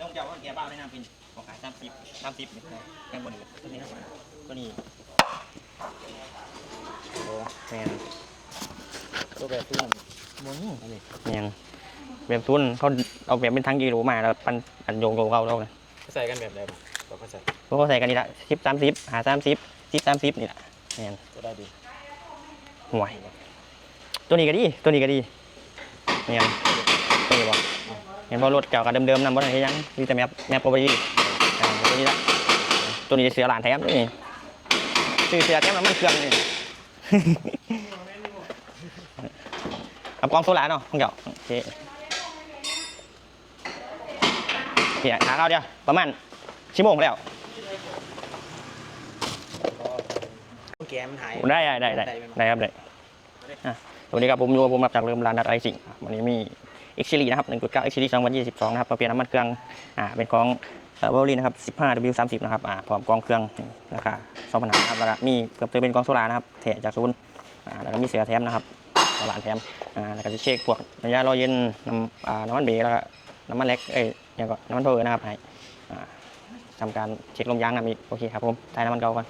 ต้องเจ้าว่าแกบ้าได้น้ำเป็นบอกขายสามสิบสามสิบแกงบดีตัวนี้ครับตัวนี้โอ้แมนตัวแบบที่มันมึงอันนี้ยังแบบทุนเขาเอาแบบเป็นทั้งกิโลมาแล้วปันอันโยงโยงเขาเราเลยใส่กันแบบไหนบ้างเราก็ใส่พวกเขาใส่กันนี่ละสิบสามสิบหาสามสิบสิบสามสิบนี่แหละแมนจะได้ดีห่วยตัวนี้ก็ดีตัวนี้ก็ดีแมนตัวนี้บอก เห็นว่ารถเก่ากับเดิมๆนำบ่ได้ยังมีแต่แมปแมปโอเวอร์ยีตัวนี้ละตัวนี้เสือหลานแถมนี่ซื้อเสือแถมน้ำมันเครื่องนี่กับกล้องโซล่าร์เนาะของเก่าโอเคเนี่ยหาเขาเดียวประมาณชั่วโมงแล้วแกมันหายได้ได้ได้ได้ได้ครับได้อะสวัสดีครับผมยูผมมาจากเริ่มร้านนัดไอซิ่งวันนี้มี X Series นะครับ1.9 X Series 2022นะครับมาเปลี่ยนน้ำมันเครื่องอ่าเป็นของเอ่อวอลลีนะครับ 15W30 นะครับอ่าพร้อมกองเครื่องราคา2,000บาทครับแล้วก็มีเกือบจะเป็นกองโซลานะครับแถจากศูนย์อ่าแล้วก็มีเสือแถมนะครับตลาดแถมอ่าแล้วก็จะเช็คพวกระยะรอเย็นน้ำอ่าน้ำมันเบรกแล้วก็น้ำมันเล็กเอ้ยยังก็น้ำมันเพอร์นะครับให้อ่าทำการเช็คลมยางนะมีโอเคครับผมถ่ายน้ำมันเก่าก่อน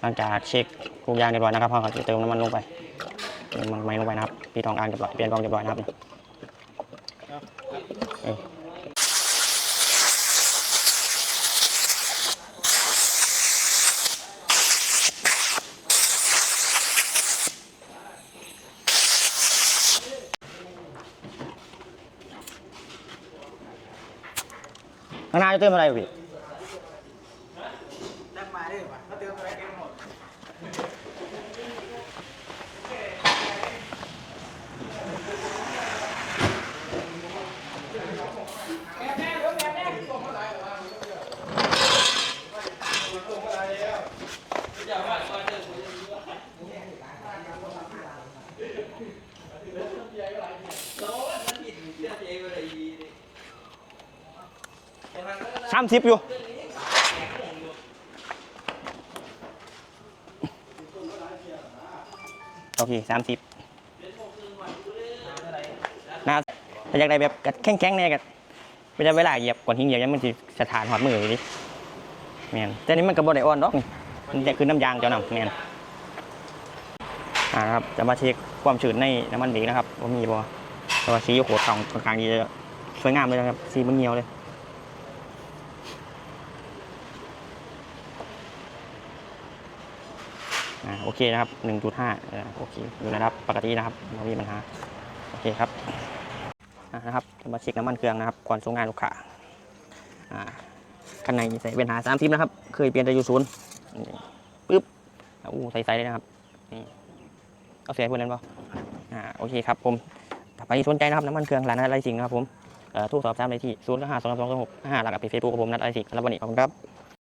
หลังจากเช็คลูกยางเรียบร้อยนะครับพ่อก็จะเติมน้ำมันลงไป มมันไม่ลงไปนะครับปีทองอ่างเรียบร้อยเปลี่ยนกองเรียบร้อยนะครับนี่เอ้ยข้างหน้าจะเติมอะไรอยู่พี่ ตั้งมาได้ป่ะเขาเติมอะไรกันหมด สามสิบอยู่ โอเคสามสิบนะถ้าอยากได้แบบแข็งๆเนี่ยกันไม่ได้เวลาเหยียบก่อนทิ้งเหยียบยังมันสิสถานหอดมืออยู่ดิแมนแต่นี่มันกระบอกไดอ่อนดอกนี่มันจะคือน้ำยางเจ้าหน่ำแมนอ่านะครับจะมาเช็คความชื้นในน้ำมันเบรกนะครับว่ามีบ่เพราะว่าสีโขดของกลางๆดีจะสวยงามเลยนะครับสีมันเงียวเลย อ่า โอเคนะครับ 1.5โอเคอยู่ในระดับปกตินะครับไม่มีปัญหาโอเคครับนะครับจะมาเช็คน้ำมันเครื่องนะครับ ก่อนส่งงานลูกค้าข้างในใส่เป็นหาสามทิปนะครับ เคยเปลี่ยนแต่อยูศูนย์ปึ๊บอ่าอู้ใส่ๆเลยนะครับนี่เอาเสียเพูดเล่นป่อ่าโอเคครับผมถ้าไปสนใจนะครับน้ำมันเครื่องร้านนัดไรสิงนะครับผมทุกสอบถามได้ที่ศูนย์ห้าสองสองสองหกห้าหลักกับเพจเฟซบุ๊กของผมนัดไรสิงสำหรับวันนี้ขอบคุณครับ